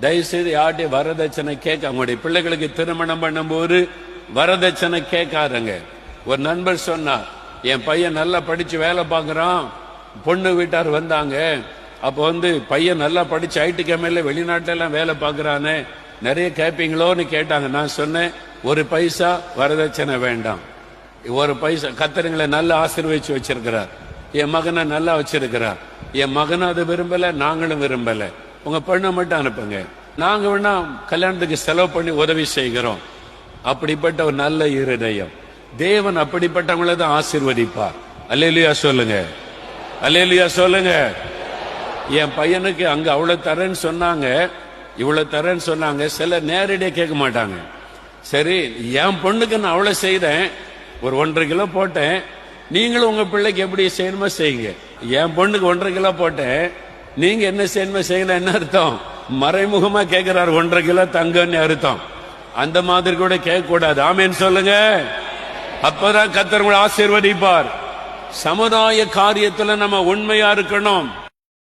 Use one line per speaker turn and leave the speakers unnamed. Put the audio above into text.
தயவுசெய்து யார்ட்டையும் வரதட்சணை கேட்க அவங்களுடைய பிள்ளைகளுக்கு திருமணம் பண்ணும்போது வரதட்சணை கேட்காருங்க ஒரு நண்பர் சொன்னார் என் பையன் நல்லா படிச்சு வேலை பார்க்கறான். பொண்ணு வீட்டார் வந்தாங்க. அப்போ வந்து பையன் நல்லா படிச்சு ஐடி கம்பெனில வெளிநாட்டிலலாம் எல்லாம் வேலை பார்க்கறானே. நிறைய கேட்பீங்களோன்னு கேட்டாங்க. நான் சொன்னேன் ஒரு பைசா வரதட்சணை வேண்டாம். ஒரு பைசா கத்தருங்களை நல்லா ஆசீர்வதிச்சு வச்சிருக்கிறார். என் மகனை நல்லா வச்சிருக்கிறார். என் மகனை அதை விரும்பல நாங்களும் விரும்பலை. உங்க பெண்ணை மட்டும் அனுப்புங்க. நாங்க வேணா கல்யாணத்துக்கு செலவு பண்ணி உதவி செய்கிறோம். அப்படிப்பட்ட ஒரு நல்ல இருதயம். தேவன் அப்படிப்பட்டவங்கள தான் ஆசிர்வதிப்பார். அல்லேலியா சொல்லுங்க. அல்லேலியா சொல்லுங்க. என் பையனுக்கு அங்க அவ்வளவு தரேன்னு சொன்னாங்க. இவ்வளவு தரேன்னு சொன்னாங்க. சில நேரடியாக கேட்க மாட்டாங்க. சரி என் பொண்ணுக்கு நான் அவ்வளவு செய்தேன். ஒரு ஒன்றரை கிலோ போட்டேன். நீங்களும் உங்க பிள்ளைக்கு எப்படி செய்யணுமோ செய்யுங்க. என் பொண்ணுக்கு ஒன்றரை கிலோ போட்டேன். நீங்க என்ன சேன்மை செய்யல என்ன அர்த்தம்? மறைமுகமா கேட்கிறார் ஒன்றரை கிலோ தங்கன்னு அர்த்தம். அந்த மாதிரி கூட கேட்க கூடாது ஆமேன்னு சொல்லுங்க. அப்பதான் கத்தர் உங்களை ஆசீர்வதிப்பார். சமுதாய காரியத்துல நம்ம உண்மையா இருக்கணும்.